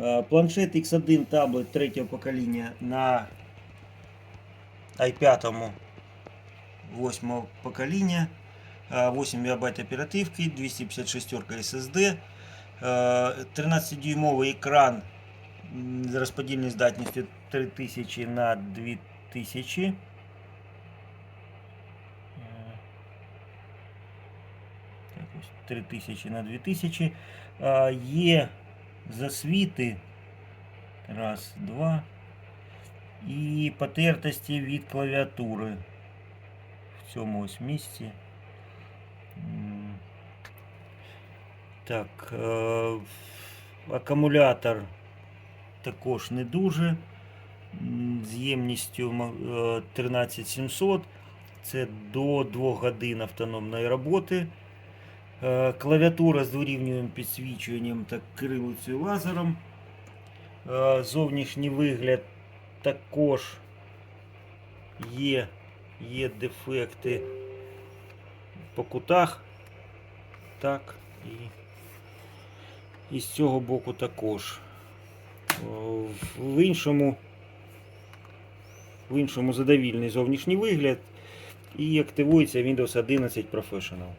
Е, Планшет X1 таблет третього покоління на i5 восьмого покоління. Е, 8 ГБ оперативки, 256 SSD, 13-дюймовий екран м, з розподільною здатністю 3000 на 2000. Е, Так, ось 3000 на 2000. А, Є засвіти. Раз, два. І потертості від клавіатури. В цьому ось місці. Так. е, Акумулятор також не дуже. З ємністю е, 13700. Це до 2 годин автономної роботи. Е, Клавіатура з дорівнюваним підсвічуванням та кирилицею лазером. Е, Зовнішній вигляд також є, є дефекти по кутах. Так, і, і з цього боку також. В іншому, в іншому задовільний зовнішній вигляд і активується Windows 11 Professional.